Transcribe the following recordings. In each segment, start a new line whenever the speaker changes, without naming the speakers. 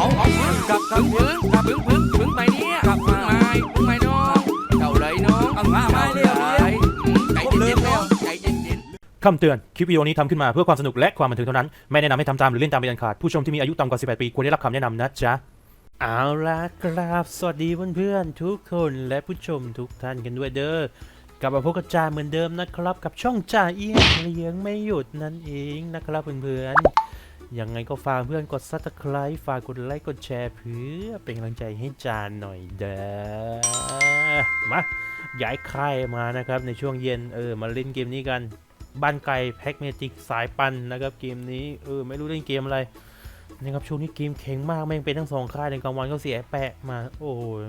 เอาเอาพึ่งกับกับพึ่งกับพึ่งพึ่งพึ่งไปเนี่ยกับพึ่งไม้พึ่งไม้น้องเจ้าเลยน้อง
เอามาไม้เร็ว
ใจเย็นๆแล้วใจเย็นๆ
คำเตือน คลิปวิดีโอนี้ทำขึ้นมาเพื่อความสนุกและความบันเทิงเท่านั้น ไม่แนะนำให้ทำตามหรือเล่นตามเป็นอันขาด ผู้ชมที่มีอายุต่ำกว่า 18 ปีควรได้รับคำแนะนำนะจ๊ะเอาล่ะครับสวัสดีเพื่อนๆทุกคนและผู้ชมทุกท่านกันด้วยเด้อกลับมาพบกับจ่าเหมือนเดิมนะครับ กับช่องจ่าเอี้ยงเลี้ยงไม่หยุดนั่นเองนะครับเพื่อนๆ ยังไงก็ฝากเพื่อนกดซับสไคร b ์ฝากกดไลค์กดแชร์เพื่อเป็นกำลังใจให้จานหน่อยเด้อมาย้ายค่ายมานะครับในช่วงเย็นเออมาเล่นเกมนี้กันบ้านไก่แพ็กเมจิกสายปันนะครับเกมนี้เออไม่รู้เล่นเกมอะไรนะครับช่วงนี้เกมแข็งมากแม่งเป็นทั้งสองค่ายในกลางวันก็เสียแปะมาโอ้ย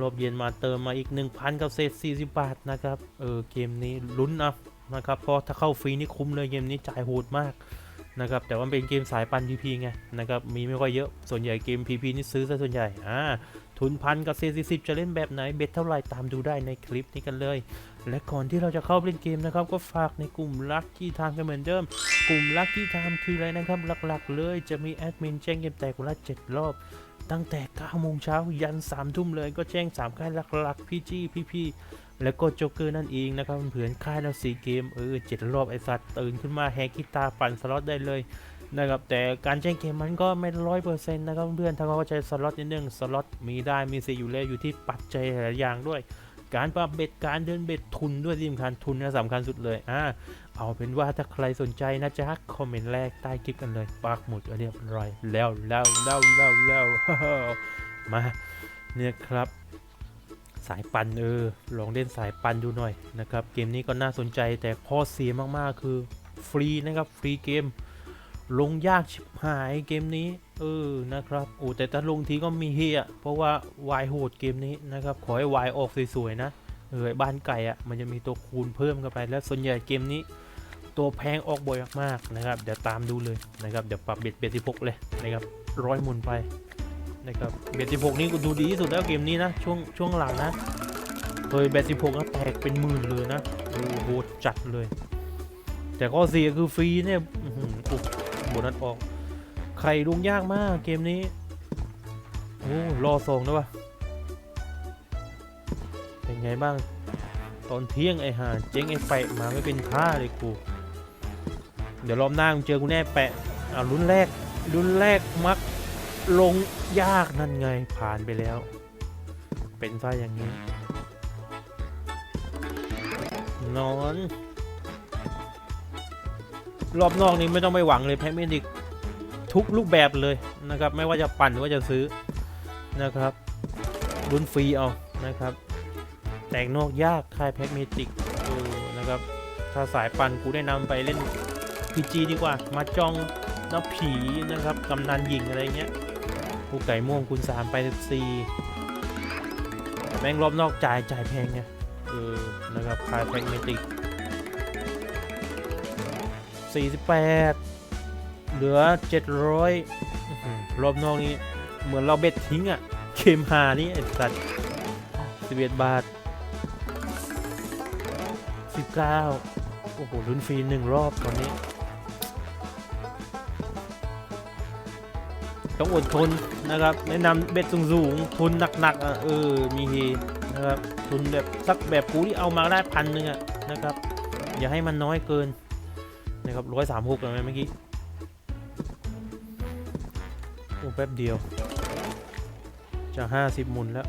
รอบเย็นมาเติมมาอีก 1,000 กับเศษ 40 บาทนะครับเออเกมนี้ลุ้นนะนะครับเพราะถ้าเข้าฟรีนี่คุ้มเลยเกมนี้จ่ายโหดมาก นะครับแต่ว่าเป็นเกมสายปัน PP ไงนะครับมีไม่ค่อยเยอะส่วนใหญ่เกม PP นี่ซื้อซะส่วนใหญ่อ่าทุนพันกับเศษ40จะเล่นแบบไหนเบ็ดเท่าไหร่ตามดูได้ในคลิปนี้กันเลย และก่อนที่เราจะเข้าเล่นเกมนะครับก็ฝากในกลุ่มลัคกี้ไทม์กันเหมือนเดิม กลุ่มลัคกี้ไทม์คืออะไรนะครับหลักๆ เลยจะมีแอดมินแจ้งเกมแตกวันละ7รอบตั้งแต่9โมงเช้ายัน3ทุ่มเลยก็แจ้ง3ค่ายหลักๆพี่จี้พี่ๆ แล้วก็โจ๊กเกอร์นั่นเองนะครับเพื่อนๆค่ายเราสีเกมเออเจ็ดรอบไอสัตว์ตื่นขึ้นมาแฮกกีตาปั่นสล็อตได้เลยนะครับแต่การแจ้งเกมมันก็ไม่ร้อยเปอร์เซ็นต์นะครับเพื่อนถ้าเขาเข้าใจสล็อตนิดนึงสล็อตมีได้มีเสียอยู่แล้วอยู่ที่ปัจจัยหลายอย่างด้วย การปรับเบ็ดการเดินเบ็ดทุนด้วยที่สำคัญทุนนะสำคัญสุดเลยอ่าเอาเป็นว่าถ้าใครสนใจนะจ๊ะคอมเมนต์แรกใต้คลิปกันเลยปักหมุดเรียบร้อยแล้วแล้วแล้วแล้วแล้วมาเนี่ยครับ สายปันเออ ลองเล่นสายปันดูหน่อยนะครับ เกมนี้ก็น่าสนใจแต่ข้อเสียมากๆคือฟรีนะครับฟรีเกม ลงยากชิบหายเกมนี้ เออนะครับโอ้แต่ถ้าลงทีก็มีเฮียเพราะว่าวายโหดเกมนี้นะครับ ขอให้วายออกสวยๆนะเออบ้านไก่อะ่ะมันจะมีตัวคูณเพิ่มเข้าไป แล้วส่วนใหญ่เกมนี้ ตัวแพงออกบ่อยมากๆนะครับ เดี๋ยวตามดูเลยนะครับ เดี๋ยวปรับเบ็ดเบ็ดสิบหกเลยนะครับร้อยหมุนไป นะครับเบ็ดสิบหกนี่ดูดีที่สุดแล้วเกมนี้นะช่วงช่วงหลังนะเคยเบ็ดสิบหกก็แตกเป็นหมื่นเลยนะโอ้โหจัดเลย แต่ข้อเสียคือฟรีเนี่ยอุ๊บโบนัสออกไข่ลุงยากมากเกมนี้โอ้รอส่งนะวะเป็นไงบ้าง ตอนเที่ยงไอ้ห่าเจ๊งไอ้แปะมาไม่เป็นท่าเลยกู เดี๋ยวรอบหน้ามึงเจอกูแน่แปะอ่ารุ่นแรกรุ่นแรกมัก ลงยากนั่นไงผ่านไปแล้ว เป็นซะอย่างนี้ นอน รอบนอกนี้ไม่ต้องไปหวังเลยแพ็กเมดิกทุกรูปแบบเลยนะครับ ไม่ว่าจะปั่นหรือว่าจะซื้อนะครับรุนฟรีเอานะครับ แตกนอกยากค่ายแพ็กเมดิกเออนะครับ ถ้าสายปั่นกูแนะนำไปเล่นพีจีดีกว่า มาจองน้ำผีนะครับกำนันยิงอะไรเงี้ย กูไก่ม่วงคุณสามไปซีแม่งรอบนอกจ่ายจ่ายแพงไงเออนะครับคายแพ็กเมดิก48เหลือ700อื้อหือรอบนอกนี้เหมือนเราเบ็ดทิ้งอะ่ะเกมหานี่ไอ้สัตว์11บาท19โอ้โหลุ้นฟรีหนึ่งรอบตอนนี้ ต้องอดทนนะครับ แนะนำเบ็ดสูงๆทุนหนักๆอะเออมีเฮนะครับทุนแบบสักแบบกูที่เอามาได้พันหนึ่งอะนะครับ อย่าให้มันน้อยเกินนะครับร้อยสามหกเลยเมื่อกี้โอ้แป๊บเดียวจะห้าสิบหมุนแล้ว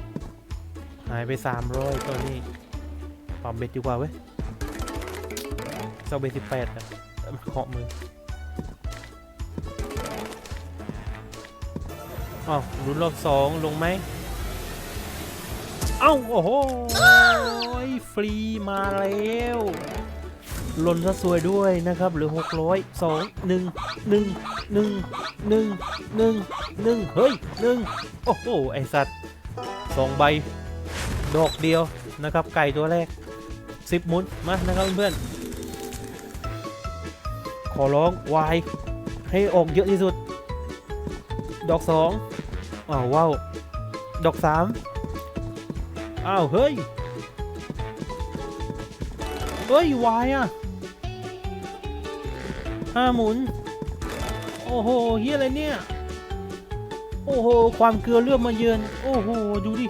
หายไปสามร้อยตอนนี้ปรับเบ็ดดีกว่าเว้ยเซาเบ็ดสิบแปดอะเคาะมือ อ้าวลุ้นรอบสองลงไหมเอ้าโอ้โหฟรีมาแล้วล่นซะสวยด้วยนะครับเหลือ 600 2 1 1 1 1 1 1 เฮ้ย 1 โอ้โห ไอสัตว์สองใบ ดอกเดียวนะครับ ไก่ตัวแรก 10หมุนมานะครับเพื่อนขอร้องวายให้ออกเยอะที่สุด ดอกส อ้าวว้าวดอกสามอ้าวเฮ้ยเฮ้ยวายอะห้าหมุน โอ้โหเฮียอะไรเนี่ย โอ้โห ความเกลือเลือดมาเยือน โอ้โห ดูดิ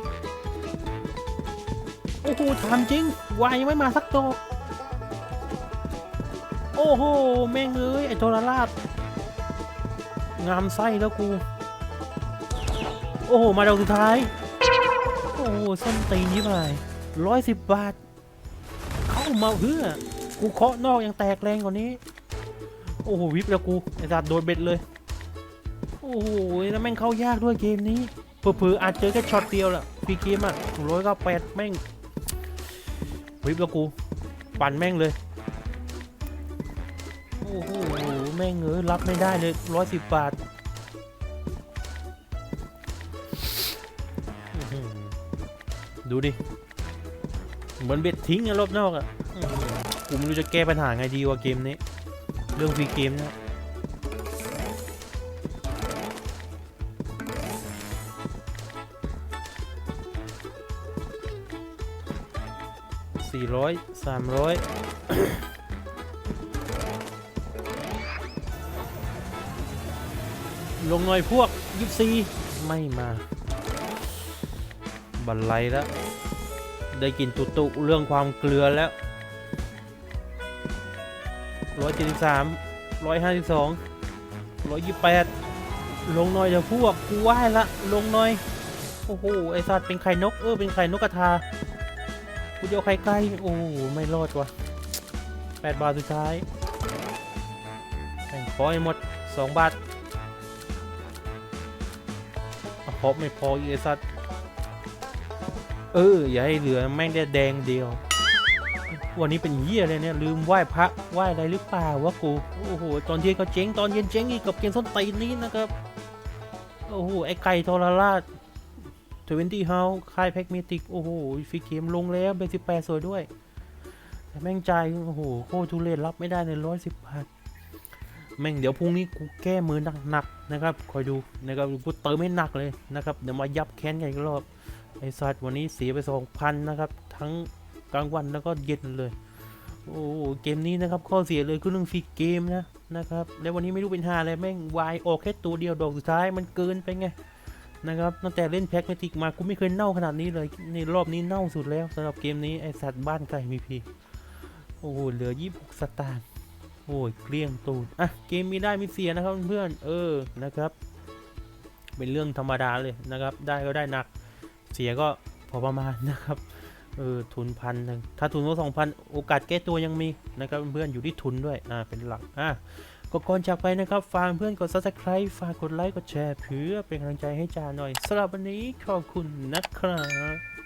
โอ้โหถามจริง วายยังไม่มาสักตัวโอ้โห แม่งเอ้ย ไอ้โทรราชงามไส้แล้วกู โอ้โห มาดาวสุดท้าย โอ้โหส้นตีนยี่ไหมร้อยสิบบาท เข้ามาเพื่อ กูเคาะนอกยังแตกแรงกว่านี้ โอ้โห วิบแล้วกู ไอ้สัตว์โดนเบ็ดเลย โอ้โห แล้วแม่งเข้ายากด้วยเกมนี้เผื่อๆอาจเจอแค่ช็อตเดียวแหละฟรีเกมอะร้อยเก้าแปดแม่ง วิบแล้วกู ปั่นแม่งเลย โอ้โห แม่งเอ้ยรับไม่ได้เลยร้อยสิบบาท ดูดิ เหมือนเบ็ดทิ้งอะรอบนอกอะกูไม่รู้จะแก้ปัญหาไงดีวะเกมนี้ เรื่องฟรีเกมเนะสี่ร้อยสามร้อยลงหน่อยพวกยิบซีไม่มา บันไลแล้ว ได้กินตุตุเรื่องความเกลือแล้วร้อยเจ็ดสิบสามร้อยห้าสิบสองร้อยยี่แปดลงหน่อยเดี๋ยวพวกกูไหว้ละลงหน่อย โอ้โห ไอสัตว์เป็นไข่นก เออ เป็นไข่นกกระทา กูจะเอาไข่ไก่โอ้ไม่รอดว่ะแปดบาทสุดท้ายแม่งขอให้หมดสองบาทเพราะไม่พออีไอสัตว์ เออ อย่าให้เหลือแม่งได้แดงเดียว วันนี้เป็นเหี้ยเลยเนี่ย ลืมไหว้พระไหว้อะไรหรือเปล่าวะกู โอ้โห ตอนเที่ยงก็เจ๊งตอนเย็นเจ๊งอีกกับเกมส้นตีนนี้นะครับ โอ้โห ไอ้ไก่ทรราชทเวนตี้เฮาค่ายแพ็กเมติก โอ้โหฟรีเกมลงแล้วเป็นสิบแปดสวยด้วย แต่แม่งใจโอ้โห โคตรทุเรศรับไม่ได้ในร้อยสิบบาทแม่งเดี๋ยวพรุ่งนี้กูแก้มือหนักๆนะครับ คอยดูนะครับกูเติมให้หนักเลยนะครับ เดี๋ยวมายับแค้นกันอีกรอบ ไอสัตว์วันนี้เสียไปสองพันนะครับ ทั้งกลางวันแล้วก็เย็นเลย โอ้โหเกมนี้นะครับ ข้อเสียเลยคือเรื่องฟรีเกมนะนะครับ แล้ววันนี้ไม่รู้เป็นหาอะไรแม่งวายออกแค่ตัวเดียวดอกสุดท้ายมันเกินไปไงนะครับตั้งแต่เล่นแพ็กเมติกมากูไม่เคยเน่าขนาดนี้เลยในรอบนี้เน่าสุดแล้วสำหรับเกมนี้ไอสัตว์บ้านไก่มีพีโอ้โหเหลือยี่สิบสตางค์โอ้ยเกลี้ยงตูดอะเกมมีได้มีเสียนะครับเพื่อนเออนะครับ เป็นเรื่องธรรมดาเลยนะครับ ได้ก็ได้หนัก เสียก็พอประมาณนะครับเออทุนพันหนึ่งถ้าทุนก็สองพันโอกาสแก้ตัวยังมีนะครับเพื่อนอยู่ที่ทุนด้วยอ่าเป็นหลักอะก็ก่อนจากไปนะครับฝากเพื่อนกด subscribe ฝากกดไลค์กดแชร์เพื่อเป็นกำลังใจให้จ่าหน่อยสำหรับวันนี้ขอบคุณนะครับ